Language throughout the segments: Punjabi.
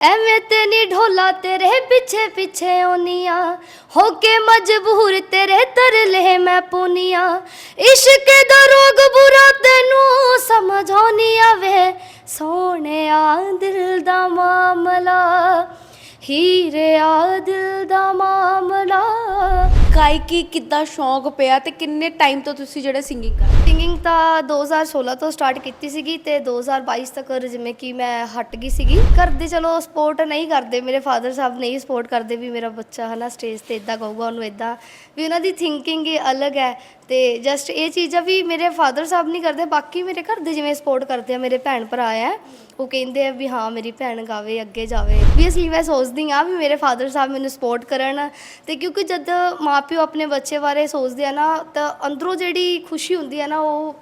ਐਵੇਂ ਤੇ ਨੀ ਢੋਲਾ ਤੇਰੇ ਪਿੱਛੇ ਪਿੱਛੇ ਆਉਨੀਆਂ ਹੋ ਕੇ ਮਜਬੂਰ ਤੇਰੇ ਤਰਲੇ ਮੈਂ ਪੁਨੀਆਂ। ਇਸ਼ਕ ਦਾ ਰੋਗ ਬੁਰਾ ਤੈਨੂੰ ਸਮਝ ਆਉਣੀ ਆਵੇ ਸੋਹਣਿਆ ਦਿਲ ਦਾ ਮਾਮਲਾ ਹੀਰਿਆ ਦਿਲ ਦਾ ਮਾਮਲਾ। ਗਾਇਕੀ ਕਿੱਦਾਂ ਸ਼ੌਂਕ ਪਿਆ ਤੇ ਕਿੰਨੇ ਟਾਈਮ ਤੋਂ ਤੁਸੀਂ ਜਿਹੜਾ ਸਿੰਗਿੰਗ ਕਰ ਸਿੰਗਿੰਗ ਤਾਂ 2016 ਤੋਂ ਸਟਾਰਟ ਕੀਤੀ ਸੀਗੀ ਤੇ 2022 ਤੱਕ ਜਿਵੇਂ ਕਿ ਮੈਂ ਹਟ ਗਈ ਸੀਗੀ। ਘਰ ਦੇ ਚਲੋ ਸਪੋਰਟ ਨਹੀਂ ਕਰਦੇ, ਮੇਰੇ ਫਾਦਰ ਸਾਹਿਬ ਨਹੀਂ ਸਪੋਰਟ ਕਰਦੇ ਵੀ ਮੇਰਾ ਬੱਚਾ ਹਨਾ ਸਟੇਜ ਤੇ ਇਦਾਂ ਗਾਊਗਾ, ਉਹਨੂੰ ਇਦਾਂ ਵੀ ਉਹਨਾਂ ਦੀ ਥਿੰਕਿੰਗ ਹੀ ਅਲੱਗ ਹੈ ਤੇ ਜਸਟ ਇਹ ਚੀਜ਼ਾਂ ਵੀ ਮੇਰੇ ਫਾਦਰ ਸਾਹਿਬ ਨਹੀਂ ਕਰਦੇ, ਬਾਕੀ ਮੇਰੇ ਘਰ ਦੇ ਜਿਵੇਂ ਸਪੋਰਟ ਕਰਦੇ ਆ, ਮੇਰੇ ਭੈਣ ਭਰਾ ਆ ਉਹ ਕਹਿੰਦੇ ਆ ਵੀ ਹਾਂ, ਮੇਰੀ ਭੈਣ ਗਾਵੇ, ਅੱਗੇ ਜਾਵੇ। ਵੀ ਅਸੀਂ ਮੈਂ ਸੋਚਦੀ ਆ ਵੀ ਮੇਰੇ ਫਾਦਰ ਸਾਹਿਬ ਮੈਨੂੰ ਸਪੋਰਟ ਕਰਨ। ਤੇ ਕਿਉਂਕਿ ਜਦ ਮਾਪਿਓ ਆਪਣੇ ਬੱਚੇ ਬਾਰੇ ਸੋਚਦੇ ਆ ਨਾ, ਤਾਂ ਅੰਦਰੋਂ ਜਿਹੜੀ ਖੁਸ਼ੀ ਹੁੰਦੀ ਹੈ ਨਾ, ਉਹ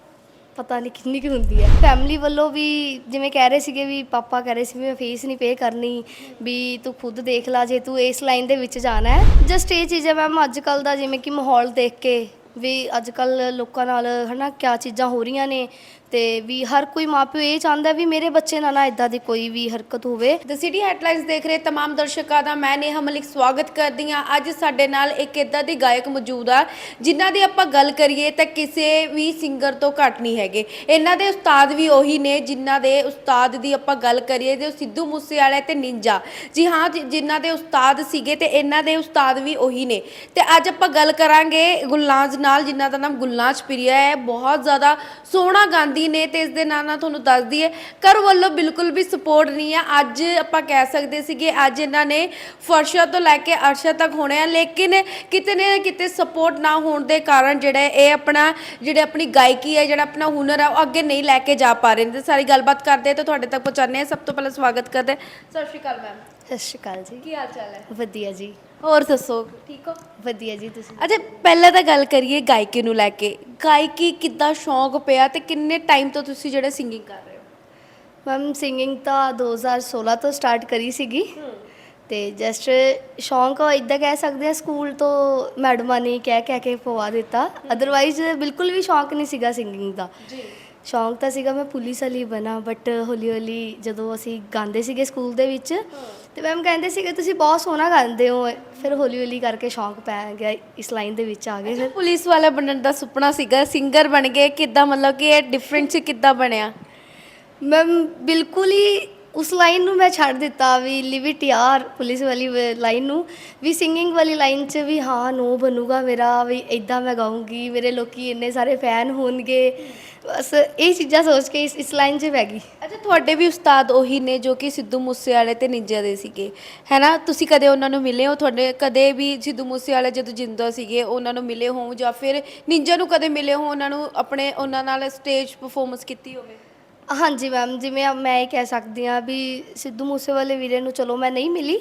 ਪਤਾ ਨਹੀਂ ਕਿੰਨੀ ਕੁ ਹੁੰਦੀ ਹੈ ਫੈਮਿਲੀ ਵੱਲੋਂ ਵੀ ਜਿਵੇਂ ਕਹਿ ਰਹੇ ਸੀਗੇ ਵੀ ਪਾਪਾ ਕਹਿ ਰਹੇ ਸੀ ਵੀ ਮੈਂ ਫੀਸ ਨਹੀਂ ਪੇ ਕਰਨੀ, ਵੀ ਤੂੰ ਖੁਦ ਦੇਖ ਲਾ, ਜੇ ਤੂੰ ਇਸ ਲਾਈਨ ਦੇ ਵਿੱਚ ਜਾਣਾ ਹੈ। ਜਸਟ ਇਹ ਚੀਜ਼ ਹੈ ਮੈਮ ਅੱਜ ਕੱਲ ਦਾ ਜਿਵੇਂ ਕਿ ਮਾਹੌਲ ਦੇਖ ਕੇ ਵੀ ਅੱਜ ਕੱਲ ਲੋਕਾਂ ਨਾਲ ਹਨਾ ਕਿਆ ਚੀਜ਼ਾਂ ਹੋ ਰਹੀਆਂ ਨੇ ਤੇ ਵੀ ਹਰ ਕੋਈ ਮਾਪਿਓ ਇਹ ਚਾਹੁੰਦਾ ਵੀ ਮੇਰੇ ਬੱਚੇ ਨਾਲ ਨਾ ਇਦਾਂ ਦੀ ਕੋਈ ਵੀ ਹਰਕਤ ਹੋਵੇ ਦ ਸਿਟੀ ਹੈਡਲਾਈਨਸ ਦੇਖ ਰਹੇ तमाम ਦਰਸ਼ਕਾਂ ਦਾ ਮੈਂ ਨੇਹਾ ਮਲਿਕ ਸਵਾਗਤ ਕਰਦੀ ਹਾਂ ਅੱਜ ਸਾਡੇ ਨਾਲ ਇੱਕ ਇਦਾਂ ਦੀ ਗਾਇਕ ਮੌਜੂਦ ਆ ਜਿਨ੍ਹਾਂ ਦੀ ਆਪਾਂ ਗੱਲ ਕਰੀਏ ਤਾਂ ਕਿਸੇ ਵੀ ਸਿੰਗਰ ਤੋਂ ਘੱਟ ਨਹੀਂ ਹੈਗੇ ਇਹਨਾਂ ਦੇ ਉਸਤਾਦ ਵੀ ਉਹੀ ਨੇ ਜਿਨ੍ਹਾਂ ਦੇ ਉਸਤਾਦ ਦੀ ਆਪਾਂ ਗੱਲ ਕਰੀਏ ਤੇ ਉਹ ਸਿੱਧੂ ਮੂਸੇਵਾਲੇ ਤੇ ਨਿੰਜਾ ਜੀ ਹਾਂ ਜਿ- ਜਿਨ੍ਹਾਂ ਦੇ ਉਸਤਾਦ ਸੀਗੇ ਤੇ ਇਹਨਾਂ ਦੇ ਉਸਤਾਦ ਵੀ ਉਹੀ ਨੇ ਤੇ ਅੱਜ ਆਪਾਂ ਗੱਲ ਕਰਾਂਗੇ ਗੁਲਨਾਜ਼ ਨਾਲ ਜਿਨ੍ਹਾਂ ਦਾ ਨਾਮ ਗੁਲਨਾਜ਼ ਪ੍ਰਿਆ ਹੈ ਬਹੁਤ ਜ਼ਿਆਦਾ ਸੋਹਣਾ ਗਾਉਂਦੀ ਨੇ ਤੇ ਇਸ ਦੇ ਨਾਲ ਨਾਲ ਤੁਹਾਨੂੰ ਦੱਸ ਦਈਏ ਘਰ ਵੱਲੋਂ ਬਿਲਕੁਲ ਵੀ ਸਪੋਰਟ ਨਹੀਂ ਆ ਅੱਜ ਆਪਾਂ ਕਹਿ ਸਕਦੇ ਸੀਗੇ ਅੱਜ ਇਹਨਾਂ ਨੇ ਫਰਸ਼ਾ ਤੋਂ ਲੈ ਕੇ ਅਰਸ਼ਾ ਤੱਕ ਹੋਣੇ ਆ ਲੇਕਿਨ ਕਿਤੇ ਨਾ ਕਿਤੇ ਸਪੋਰਟ ਨਾ ਹੋਣ ਦੇ ਕਾਰਨ ਜਿਹੜਾ ਇਹ ਆਪਣਾ ਜਿਹੜੇ ਆਪਣੀ ਗਾਇਕੀ ਹੈ ਜਿਹੜਾ ਆਪਣਾ ਹੁਨਰ ਹੈ ਉਹ ਅੱਗੇ ਨਹੀਂ ਲੈ ਕੇ ਜਾ ਪਾ ਰਹੇ ਨੇ। ਤੇ ਸਾਰੀ ਗੱਲਬਾਤ ਕਰਦੇ ਤਾਂ ਤੁਹਾਡੇ ਤੱਕ ਪਹੁੰਚਾਉਂਦੇ ਆ ਸਭ ਤੋਂ ਪਹਿਲਾਂ ਸਵਾਗਤ ਕਰਦੇ ਹਾਂ। ਸਤਿ ਸ਼੍ਰੀ ਅਕਾਲ ਮੈਮ ਸਤਿ ਸ਼੍ਰੀ ਅਕਾਲ ਜੀ। ਕੀ ਹਾਲ ਚਾਲ ਹੈ? ਵਧੀਆ ਜੀ। ਹੋਰ ਦੱਸੋ ਠੀਕ ਹੋ? ਵਧੀਆ ਜੀ ਤੁਸੀਂ ਅੱਛਾ ਪਹਿਲਾਂ ਤਾਂ ਗੱਲ ਕਰੀਏ ਗਾਇਕੀ ਨੂੰ ਲੈ ਕੇ। ਗਾਇਕੀ ਕਿੱਦਾਂ ਸ਼ੌਂਕ ਪਿਆ ਤੇ ਕਿੰਨੇ ਟਾਈਮ ਤੋਂ ਤੁਸੀਂ ਜਿਹੜੇ ਸਿੰਗਿੰਗ ਕਰ ਰਹੇ ਹੋ? ਮੈਮ ਸਿੰਗਿੰਗ ਤਾਂ 2016 ਤੋਂ ਸਟਾਰਟ ਕਰੀ ਸੀਗੀ। ਤੇ ਜਸਟ ਸ਼ੌਂਕ ਇਦਾਂ ਕਹਿ ਸਕਦੇ ਆ ਸਕੂਲ ਤੋਂ ਮੈਡਮਾਂ ਨੇ ਕਹਿ ਕਹਿ ਕੇ ਪਵਾ ਦਿੱਤਾ। ਅਦਰਵਾਈਜ਼ ਬਿਲਕੁਲ ਵੀ ਸ਼ੌਂਕ ਨਹੀਂ ਸੀਗਾ ਸਿੰਗਿੰਗ ਦਾ। ਜੀ। ਸ਼ੌਂਕ ਤਾਂ ਸੀਗਾ ਮੈਂ ਪੁਲਿਸ ਵਾਲੀ ਬਣਾ ਬਟ ਹੌਲੀ ਹੌਲੀ ਜਦੋਂ ਅਸੀਂ ਗਾਉਂਦੇ ਸੀਗੇ ਸਕੂਲ ਦੇ ਵਿੱਚ ਤੇ ਮੈਮ ਕਹਿੰਦੇ ਸੀਗੇ ਤੁਸੀਂ ਬਹੁਤ ਸੋਹਣਾ ਗਾਉਂਦੇ ਹੋ। ਫਿਰ ਹੌਲੀ ਹੌਲੀ ਕਰਕੇ ਸ਼ੌਂਕ ਪੈ ਗਿਆ ਇਸ ਲਾਈਨ ਦੇ ਵਿੱਚ ਆ ਗਏ ਫਿਰ। ਪੁਲਿਸ ਵਾਲਾ ਬਣਨ ਦਾ ਸੁਪਨਾ ਸੀਗਾ ਸਿੰਗਰ ਬਣ ਗਏ ਕਿੱਦਾਂ ਮਤਲਬ ਕਿ ਇਹ ਡਿਫਰੈਂਸ ਕਿੱਦਾਂ ਬਣਿਆ? ਮੈਮ ਬਿਲਕੁਲ ਹੀ ਉਸ ਲਾਈਨ ਨੂੰ ਮੈਂ ਛੱਡ ਦਿੱਤਾ ਵੀ ਲਿਵ ਇਟ ਯਾਰ ਪੁਲਿਸ ਵਾਲੀ ਲਾਈਨ ਨੂੰ, ਵੀ ਸਿੰਗਿੰਗ ਵਾਲੀ ਲਾਈਨ 'ਚ ਵੀ ਹਾਂ ਨੋ ਬਣੂਗਾ ਮੇਰਾ, ਵੀ ਇਦਾਂ ਮੈਂ ਗਾਉਂਗੀ ਮੇਰੇ ਲੋਕੀ ਇੰਨੇ ਸਾਰੇ ਫੈਨ ਹੋਣਗੇ। ਬਸ ਇਹ ਚੀਜ਼ਾਂ ਸੋਚ ਕੇ ਇਸ ਇਸ ਲਾਈਨ 'ਚ ਪੈ ਗਈ। ਅੱਛਾ, ਤੁਹਾਡੇ ਵੀ ਉਸਤਾਦ ਉਹੀ ਨੇ ਜੋ ਕਿ ਸਿੱਧੂ ਮੂਸੇਵਾਲੇ ਤੇ ਨਿੰਜਾ ਦੇ ਸੀਗੇ। ਹੈਨਾ? ਤੁਸੀਂ ਕਦੇ ਉਹਨਾਂ ਨੂੰ ਮਿਲੇ ਹੋ? ਤੁਹਾਡੇ ਕਦੇ ਵੀ ਸਿੱਧੂ ਮੂਸੇਵਾਲੇ ਜਦੋਂ ਜਿੰਦਾ ਸੀਗੇ, ਉਹਨਾਂ ਨੂੰ ਮਿਲੇ ਹੋ ਜਾਂ ਫਿਰ ਨਿੰਜਾ ਨੂੰ ਕਦੇ ਮਿਲੇ ਹੋ ਉਹਨਾਂ ਨੂੰ ਆਪਣੇ, ਉਹਨਾਂ ਨਾਲ ਸਟੇਜ ਪਰਫਾਰਮੈਂਸ ਕੀਤੀ ਹੋਵੇ? ਹਾਂਜੀ ਮੈਮ, ਜਿਵੇਂ ਆ ਮੈਂ ਇਹ ਕਹਿ ਸਕਦੀ ਹਾਂ ਵੀ ਸਿੱਧੂ ਮੂਸੇਵਾਲੇ ਵੀਰੇ ਨੂੰ ਚਲੋ ਮੈਂ ਨਹੀਂ ਮਿਲੀ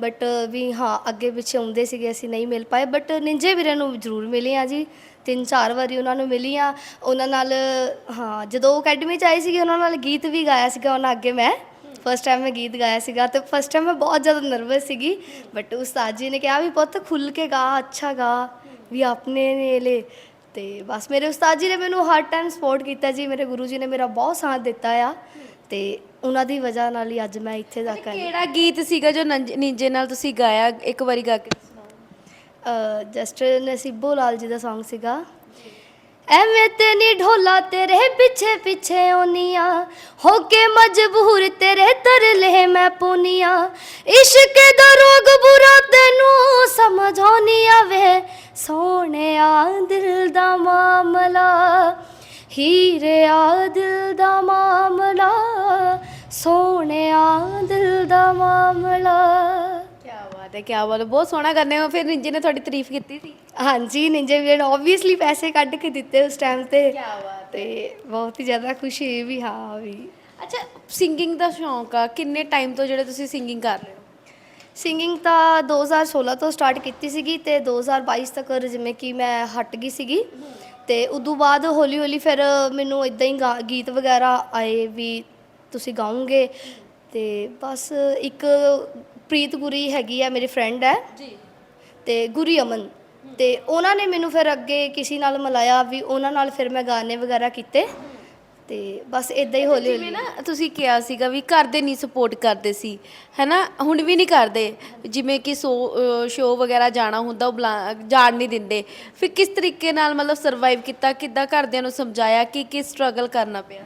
ਬਟ ਵੀ ਹਾਂ, ਅੱਗੇ ਪਿੱਛੇ ਆਉਂਦੇ ਸੀਗੇ, ਅਸੀਂ ਨਹੀਂ ਮਿਲ ਪਾਏ ਬਟ ਨਿੰਜੇ ਵੀਰੇ ਨੂੰ ਜ਼ਰੂਰ ਮਿਲੇ ਆ ਜੀ, ਤਿੰਨ ਚਾਰ ਵਾਰੀ ਉਹਨਾਂ ਨੂੰ ਮਿਲੀ ਆ ਉਹਨਾਂ ਨਾਲ, ਹਾਂ, ਜਦੋਂ ਅਕੈਡਮੀ ਚ ਆਏ ਸੀਗੇ, ਉਹਨਾਂ ਨਾਲ ਗੀਤ ਵੀ ਗਾਇਆ ਸੀਗਾ ਉਹਨਾਂ ਅੱਗੇ ਮੈਂ। ਫਸਟ ਟਾਈਮ ਮੈਂ ਗੀਤ ਗਾਇਆ ਸੀਗਾ ਤੇ ਫਸਟ ਟਾਈਮ ਮੈਂ ਬਹੁਤ ਜ਼ਿਆਦਾ ਨਰਵਸ ਸੀਗੀ ਬਟ ਉਸਤਾਦ ਜੀ ਨੇ ਕਿਹਾ ਵੀ ਪੁੱਤ ਖੁੱਲ ਕੇ ਗਾ, ਅੱਛਾ ਗਾ, ਵੀ ਆਪਣੇ ਨੇ ਲੈ ਤੇ ਬਸ ਮੇਰੇ ਉਸਤਾਦ ਜੀ ਨੇ ਮੈਨੂੰ ਹਰ ਟਾਈਮ ਸਪੋਰਟ ਕੀਤਾ ਜੀ ਮੇਰੇ ਗੁਰੂ ਜੀ ਨੇ ਮੇਰਾ ਬਹੁਤ ਸਾਥ ਦਿੱਤਾ ਆ ਤੇ ਉਹਨਾਂ ਦੀ ਵਜ੍ਹਾ ਨਾਲ ਹੀ ਅੱਜ ਮੈਂ ਇੱਥੇ ਤੱਕ ਆਈ ਕਿਹੜਾ ਗੀਤ ਸੀਗਾ ਜੋ ਨੰਜ- ਨਿੰਜੇ ਨਾਲ ਤੁਸੀਂ ਗਾਇਆ? ਇੱਕ ਵਾਰੀ ਗਾ ਕੇ ਸੁਣਾਓ ਜਸਟ ਨਸੀਬੋ ਲਾਲ ਜੀ ਦਾ Song ਸੀਗਾ। ਐਵੇਂ ਤੇ ਨੀ ਢੋਲਾ ਤੇਰੇ ਪਿੱਛੇ ਪਿੱਛੇ ਆਉਨੀਆਂ ਹੋ ਕੇ ਮਜਬੂਰ ਤੇਰੇ ਤਰਲੇ ਮੈਂ ਪੁਨੀਆਂ। ਇਸ਼ਕ ਦਾ ਰੋਗ ਬੁਰਾ ਤੈਨੂੰ ਸਮਝ ਆਉਣੀ ਆਵੇ ਸੋਹਣਿਆ ਦਿਲ ਦਾ ਮਾਮਲਾ, ਹੀਰਿਆ ਦਿਲ ਦਾ ਮਾਮਲਾ, ਸੋਹਣਿਆ ਦਿਲ ਦਾ ਮਾਮਲਾ। ਬਾਤ ਹੈ ਕੀ ਬਾਤ ਬਹੁਤ ਸੋਹਣਾ ਕਰਨੇ ਹੋ। ਫਿਰ ਨਿੰਜੇ ਨੇ ਤੁਹਾਡੀ ਤਾਰੀਫ ਕੀਤੀ ਸੀ। ਹਾਂਜੀ ਨਿੰਜੇ ਵੀਰ ਆਬਵੀਅਸਲੀ ਪੈਸੇ ਕੱਢ ਕੇ ਦਿੱਤੇ ਉਸ ਟਾਈਮ ਤੇ। ਕੀ ਬਾਤ ਤੇ ਬਹੁਤ ਹੀ ਜ਼ਿਆਦਾ ਖੁਸ਼ੀ ਹੋਈ ਵੀ ਹਾਂ ਵੀ। ਅੱਛਾ ਸਿੰਗਿੰਗ ਦਾ ਸ਼ੌਂਕ ਆ। ਕਿੰਨੇ ਟਾਈਮ ਤੋਂ ਜਿਹੜੇ ਤੁਸੀਂ ਸਿੰਗਿੰਗ ਕਰ ਰਹੇ ਹੋ? ਸਿੰਗਿੰਗ ਤਾਂ 2016 ਤੋਂ ਸਟਾਰਟ ਕੀਤੀ ਸੀਗੀ ਤੇ 2022 ਤੱਕ ਜਿਵੇਂ ਕਿ ਮੈਂ ਹਟ ਗਈ ਸੀਗੀ। ਤੇ ਉਦੋਂ ਬਾਅਦ ਹੌਲੀ ਹੌਲੀ ਫਿਰ ਮੈਨੂੰ ਇਦਾਂ ਹੀ ਗੀਤ ਵਗੈਰਾ ਆਏ ਵੀ ਤੁਸੀਂ ਗਾਉਂਗੇ ਤੇ ਬਸ ਇੱਕ ਪ੍ਰੀਤ ਗੁਰੀ ਹੈਗੀ ਆ ਮੇਰੀ ਫਰੈਂਡ ਹੈ। ਜੀ। ਤੇ ਗੁਰੀ ਅਮਨ। ਤੇ ਉਹਨਾਂ ਨੇ ਮੈਨੂੰ ਫਿਰ ਅੱਗੇ ਕਿਸੇ ਨਾਲ ਮਿਲਾਇਆ ਵੀ ਉਹਨਾਂ ਨਾਲ ਫਿਰ ਮੈਂ ਗਾਣੇ ਵਗੈਰਾ ਕੀਤੇ। ਤੇ ਬਸ ਇਦਾਂ ਹੀ ਹੌਲੀ ਜਿਵੇਂ ਹੌਲੀ ਨਾ ਤੁਸੀਂ ਕਿਹਾ ਸੀਗਾ ਵੀ ਘਰ ਦੇ ਨਹੀਂ ਸਪੋਰਟ ਕਰਦੇ ਸੀ ਹੈਨਾ? ਹੁਣ ਵੀ ਨਹੀਂ ਕਰਦੇ। ਜਿਵੇਂ ਕਿ ਸੋ ਸ਼ੋਅ ਵਗੈਰਾ ਜਾਣਾ ਹੁੰਦਾ ਉਹ ਬੁਲਾ- ਜਾਣ ਨਹੀਂ ਦਿੰਦੇ। ਫਿਰ ਕਿਸ ਤਰੀਕੇ ਨਾਲ ਮਤਲਬ ਸਰਵਾਈਵ ਕੀਤਾ? ਕਿੱਦਾਂ ਘਰਦਿਆਂ ਨੂੰ ਸਮਝਾਇਆ ਕਿ ਕੀ ਸਟਰਗਲ ਕਰਨਾ ਪਿਆ?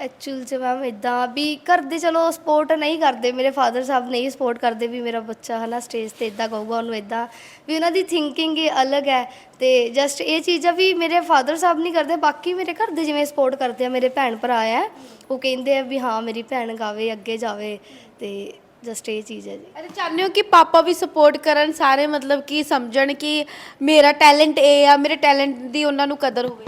ਐਕਚੁਅਲ ਚ ਮੈਮ ਇਦਾਂ ਵੀ ਘਰ ਦੇ ਚਲੋ ਸਪੋਰਟ ਨਹੀਂ ਕਰਦੇ, ਮੇਰੇ ਫਾਦਰ ਸਾਹਿਬ ਨਹੀਂ ਸਪੋਰਟ ਕਰਦੇ ਵੀ ਮੇਰਾ ਬੱਚਾ ਹਨਾ ਸਟੇਜ ਤੇ ਇਦਾਂ ਕਹੂਗਾ, ਉਹਨੂੰ ਇਦਾਂ ਵੀ ਉਹਨਾਂ ਦੀ ਥਿੰਕਿੰਗ ਹੀ ਅਲੱਗ ਹੈ ਤੇ ਜਸਟ ਇਹ ਚੀਜ਼ ਆ ਵੀ ਮੇਰੇ ਫਾਦਰ ਸਾਹਿਬ ਨਹੀਂ ਕਰਦੇ, ਬਾਕੀ ਮੇਰੇ ਘਰ ਦੇ ਜਿਵੇਂ ਸਪੋਰਟ ਕਰਦੇ ਆ, ਮੇਰੇ ਭੈਣ ਭਰਾ ਆ ਉਹ ਕਹਿੰਦੇ ਆ ਵੀ ਹਾਂ ਮੇਰੀ ਭੈਣ ਗਾਵੇ, ਅੱਗੇ ਜਾਵੇ ਤੇ ਜਸਟ ਇਹ ਚੀਜ਼ ਹੈ ਜੀ। ਅਰੇ ਚਾਹੁੰਦੇ ਹੋ ਕਿ ਪਾਪਾ ਵੀ ਸਪੋਰਟ ਕਰਨ, ਸਾਰੇ ਮਤਲਬ ਕਿ ਸਮਝਣ ਕਿ ਮੇਰਾ ਟੈਲੈਂਟ ਇਹ ਆ, ਮੇਰੇ ਟੈਲੈਂਟ ਦੀ ਉਹਨਾਂ ਨੂੰ ਕਦਰ ਹੋਵੇ?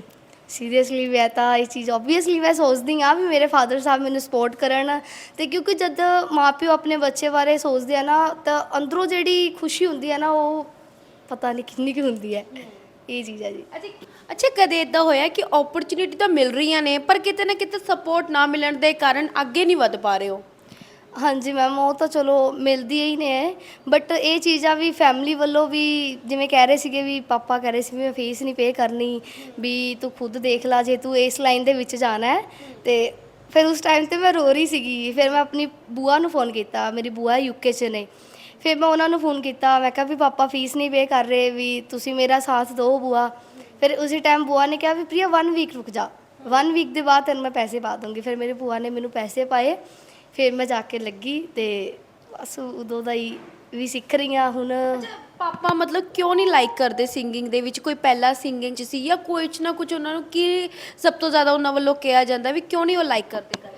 ਸੀਰੀਅਸਲੀ ਮੈਂ ਤਾਂ ਇਹ ਚੀਜ਼ ਆਬਵੀਅਸਲੀ ਮੈਂ ਸੋਚਦੀ ਆ ਵੀ ਮੇਰੇ ਫਾਦਰ ਸਾਹਿਬ ਮੈਨੂੰ ਸਪੋਰਟ ਕਰਨ। ਤੇ ਕਿਉਂਕਿ ਜਦ ਮਾਪਿਓ ਆਪਣੇ ਬੱਚੇ ਬਾਰੇ ਸੋਚਦੇ ਆ ਨਾ, ਤਾਂ ਅੰਦਰੋਂ ਜਿਹੜੀ ਖੁਸ਼ੀ ਹੁੰਦੀ ਆ ਨਾ, ਉਹ ਪਤਾ ਨਹੀਂ ਕਿੰਨੀ ਕੁ ਹੁੰਦੀ ਹੈ। ਇਹ ਚੀਜ਼ ਆ ਜੀ। ਅੱਛਾ ਕਦੇ ਇਦਾਂ ਹੋਇਆ ਕਿ ਓਪਰਚੁਨਿਟੀ ਤਾਂ ਮਿਲ ਰਹੀਆਂ ਨੇ, ਪਰ ਕਿਤੇ ਨਾ ਕਿਤੇ ਸਪੋਰਟ ਨਾ ਮਿਲਣ ਦੇ ਕਾਰਨ ਅੱਗੇ ਨਹੀਂ ਵੱਧ ਪਾ ਰਹੇ ਹੋ? ਹਾਂਜੀ ਮੈਮ ਉਹ ਤਾਂ ਚਲੋ ਮਿਲਦੀ ਹੀ ਨੇ। ਬਟ ਇਹ ਚੀਜ਼ਾਂ ਵੀ ਫੈਮਿਲੀ ਵੱਲੋਂ ਵੀ ਜਿਵੇਂ ਕਹਿ ਰਹੇ ਸੀਗੇ ਵੀ ਪਾਪਾ ਕਹਿ ਰਹੇ ਸੀ ਵੀ ਮੈਂ ਫੀਸ ਨਹੀਂ ਪੇ ਕਰਨੀ, ਵੀ ਤੂੰ ਖੁਦ ਦੇਖ ਲੈ ਜੇ ਤੂੰ ਇਸ ਲਾਈਨ ਦੇ ਵਿੱਚ ਜਾਣਾ ਹੈ। ਤੇ ਫਿਰ ਉਸ ਟਾਈਮ ਤੇ ਮੈਂ ਰੋ ਰਹੀ ਸੀਗੀ। ਫਿਰ ਮੈਂ ਆਪਣੀ ਬੂਆ ਨੂੰ ਫੋਨ ਕੀਤਾ, ਮੇਰੀ ਬੂਆ ਯੂਕੇ 'ਚ ਨੇ। ਫਿਰ ਮੈਂ ਉਹਨਾਂ ਨੂੰ ਫੋਨ ਕੀਤਾ, ਮੈਂ ਕਿਹਾ ਵੀ ਪਾਪਾ ਫੀਸ ਨਹੀਂ ਪੇ ਕਰ ਰਹੇ, ਵੀ ਤੁਸੀਂ ਮੇਰਾ ਸਾਥ ਦਿਓ ਬੂਆ। ਫਿਰ ਉਸੇ ਟਾਈਮ ਬੂਆ ਨੇ ਕਿਹਾ ਵੀ ਪ੍ਰਿਆ 1 ਵੀਕ ਰੁਕ ਜਾ। 1 ਵੀਕ ਦੇ ਬਾਅਦ ਤੈਨੂੰ ਮੈਂ ਪੈਸੇ ਪਾ ਦੂੰਗੀ ਫਿਰ ਮੇਰੇ ਬੂਆ ਨੇ ਮੈਨੂੰ ਪੈਸੇ ਪਾਏ। ਫਿਰ ਮੈਂ ਜਾ ਕੇ ਲੱਗੀ ਤੇ ਬਸ ਉਦੋਂ ਦਾ ਹੀ ਵੀ ਸਿੱਖ ਰਹੀ ਹਾਂ ਹੁਣ। ਪਾਪਾ ਮਤਲਬ ਕਿਉਂ ਨਹੀਂ ਲਾਈਕ ਕਰਦੇ ਸਿੰਗਿੰਗ ਦੇ ਵਿੱਚ? ਕੋਈ ਪਹਿਲਾ ਸਿੰਗਿੰਗ ਚ ਸੀ ਜਾਂ ਕੁਝ ਨਾ ਕੁਝ ਉਹਨਾਂ ਨੂੰ ਕੀ ਸਭ ਤੋਂ ਜ਼ਿਆਦਾ ਉਹਨਾਂ ਵੱਲੋਂ ਕਿਹਾ ਜਾਂਦਾ ਵੀ ਕਿਉਂ ਨਹੀਂ ਉਹ ਲਾਈਕ ਕਰਦੇ?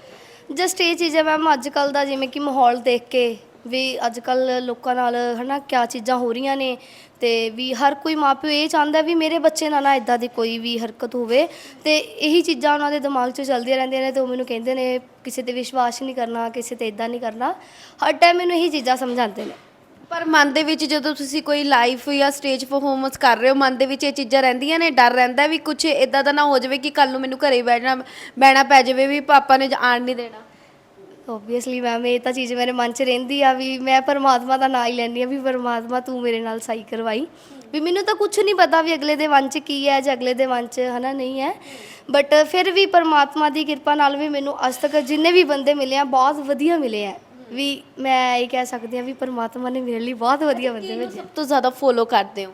ਜਸਟ ਇਹ ਚੀਜ਼ ਹੈ ਮੈਮ ਅੱਜ ਕੱਲ ਦਾ ਜਿਵੇਂ ਕਿ ਮਾਹੌਲ ਦੇਖ ਕੇ ਵੀ ਅੱਜ ਕੱਲ ਲੋਕਾਂ ਨਾਲ, ਹਨਾ, ਕਿਆ ਚੀਜ਼ਾਂ ਹੋ ਰਹੀਆਂ ਨੇ ਤੇ ਵੀ ਹਰ ਕੋਈ ਮਾਪਿਓ ਇਹ ਚਾਹੁੰਦਾ ਵੀ ਮੇਰੇ ਬੱਚੇ ਨਾਲ ਨਾ ਇਦਾਂ ਦੀ ਕੋਈ ਵੀ ਹਰਕਤ ਹੋਵੇ ਤੇ ਇਹੀ ਚੀਜ਼ਾਂ ਉਹਨਾਂ ਦੇ ਦਿਮਾਗ 'ਚ ਚੱਲਦੀਆਂ ਰਹਿੰਦੀਆਂ ਨੇ ਤੇ ਉਹ ਮੈਨੂੰ ਕਹਿੰਦੇ ਨੇ, ਕਿਸੇ ਤੇ ਵਿਸ਼ਵਾਸ ਨਹੀਂ ਕਰਨਾ, ਕਿਸੇ ਤੇ ਇਦਾਂ ਨਹੀਂ ਕਰਨਾ, ਹਰ ਟਾਈਮ ਮੈਨੂੰ ਇਹੀ ਚੀਜ਼ਾਂ ਸਮਝਾਉਂਦੇ ਨੇ। ਪਰ ਮਨ ਦੇ ਵਿੱਚ ਜਦੋਂ ਤੁਸੀਂ ਕੋਈ ਲਾਈਵ ਜਾਂ ਸਟੇਜ ਪਰਫਾਰਮੈਂਸ ਕਰ ਰਹੇ ਹੋ, ਮਨ ਦੇ ਵਿੱਚ ਇਹ ਚੀਜ਼ਾਂ ਰਹਿੰਦੀਆਂ ਨੇ, ਡਰ ਰਹਿੰਦਾ ਵੀ ਕੁਝ ਇਦਾਂ ਦਾ ਨਾ ਹੋ ਜਾਵੇ ਕਿ ਕੱਲ ਨੂੰ ਮੈਨੂੰ ਘਰੇ ਹੀ ਬੈਠਣਾ, ਬਹਿਣਾ ਪੈ ਜਾਵੇ ਵੀ ਪਾਪਾ ਨੇ ਆਣ ਨਹੀਂ ਦੇਣਾ। ਓਬਵੀਅਸਲੀ ਮੈਮ ਇਹ ਤਾਂ ਚੀਜ਼ ਮੇਰੇ ਮਨ 'ਚ ਰਹਿੰਦੀ ਆ ਵੀ ਮੈਂ ਪਰਮਾਤਮਾ ਦਾ ਨਾਂ ਹੀ ਲੈਂਦੀ ਆ ਵੀ ਪਰਮਾਤਮਾ ਤੂੰ ਮੇਰੇ ਨਾਲ ਸਹੀ ਕਰਵਾਈ। ਵੀ ਮੈਨੂੰ ਤਾਂ ਕੁਝ ਨਹੀਂ ਪਤਾ ਵੀ ਅਗਲੇ ਦੇ ਮਨ 'ਚ ਕੀ ਹੈ ਜਾਂ ਅਗਲੇ ਦੇ ਮਨ 'ਚ ਹਨਾ ਨਹੀਂ ਹੈ। ਬਟ ਫਿਰ ਵੀ ਪਰਮਾਤਮਾ ਦੀ ਕਿਰਪਾ ਨਾਲ ਵੀ ਮੈਨੂੰ ਅੱਜ ਤੱਕ ਜਿੰਨੇ ਵੀ ਬੰਦੇ ਮਿਲੇ ਆ ਬਹੁਤ ਵਧੀਆ ਮਿਲੇ ਆ। ਵੀ ਮੈਂ ਇਹ ਕਹਿ ਸਕਦੀ ਆ ਵੀ ਪਰਮਾਤਮਾ ਨੇ ਮੇਰੇ ਲਈ ਬਹੁਤ ਵਧੀਆ ਬੰਦੇ ਕਿਹਨੂੰ ਭੇਜੇ। ਸਭ ਤੋਂ ਜ਼ਿਆਦਾ ਫੋਲੋ ਕਰਦੇ ਹੋ?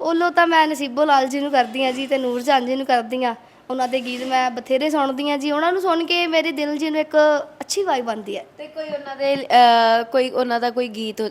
ਫੋਲੋ ਤਾਂ ਮੈਂ ਨਸੀਬੋ ਲਾਲ ਜੀ ਨੂੰ ਕਰਦੀ ਆ ਜੀ ਤੇ ਨੂਰ ਜਾਨ ਜੀ ਨੂੰ ਕਰਦੀ ਆ ਉਹਨਾਂ ਦੇ ਗੀਤ ਮੈਂ ਬਥੇਰੇ ਸੁਣਦੀ ਆ ਜੀ ਉਹਨਾਂ ਨੂੰ ਸੁਣ ਕੇ ਮੇਰੇ ਦਿਲ ਜੀ ਨੂੰ ਇੱਕ ਅੱਛੀ ਵਾਈਬ ਆਉਂਦੀ ਹੈ। ਤੇ ਕੋਈ ਉਹਨਾਂ ਦੇ ਅਹ, ਕੋਈ ਉਹਨਾਂ ਦਾ ਕੋਈ ਗੀਤ ਹੋ-